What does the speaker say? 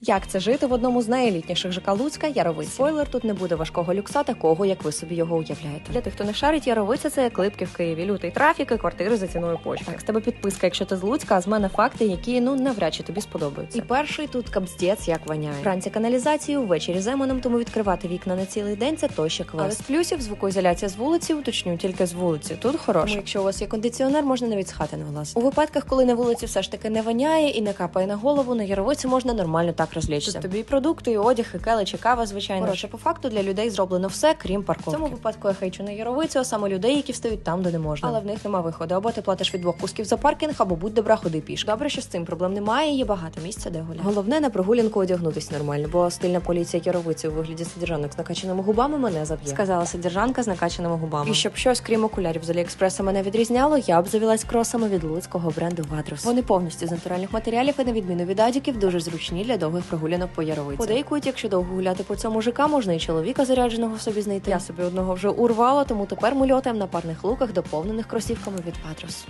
Як це жити в одному з найелітніших ЖК Луцька Яровиці? Спойлер, тут не буде важкого люкса, такого як ви собі його уявляєте. Для тих, хто не шарить, Яровиця це як липки в Києві, лютий трафік і квартири за ціною почки. Так, з тебе підписка, якщо ти з Луцька, а з мене факти, які ну навряд чи тобі сподобаються. І перший тут капздець як воняє. Вранці каналізацію, ввечері земаном, тому відкривати вікна на цілий день це то ще квест. Але з плюсів звукоізоляція з вулиці, уточню тільки з вулиці. Тут хороше. Тому, якщо у вас є кондиціонер, можна навіть з хати не влазити. У випадках, коли на вулиці все ж таки не воняє і не капає на голову, на Яровиці можна нормально так розлічитися. Тут тобі і продукти, і одяг, і келич, і кава, звичайно. Коротше, по факту для людей зроблено все, крім парковки. В цьому випадку я хейчу на Яровицю, а саме людей, які встають там, де не можна. Але в них нема виходу. Або ти платиш від двох кусків за паркінг, або будь добра, ходи пішки. Добре, що з цим проблем немає, є багато місця, де гуляти. Головне на прогулянку одягнутись нормально, бо стильна поліція Яровиці у вигляді содержанок з накачаними губами мене заб'є. Сказала содержанка з накачаними губами. І щоб щось, крім окулярів з Аліекспреса мене відрізняло, я б завілась кросами від луцького бренду Вадрус. Вони повністю з натуральних матеріалів і на відміну від адіків дуже зручні для довгих прогулянок по Яровиці. Подейкують, якщо довго гуляти по цьому ЖК, можна і чоловіка зарядженого в собі знайти. Я собі одного вже урвала, тому тепер ми льотаємо на парних луках, доповнених кросівками від Вадрус.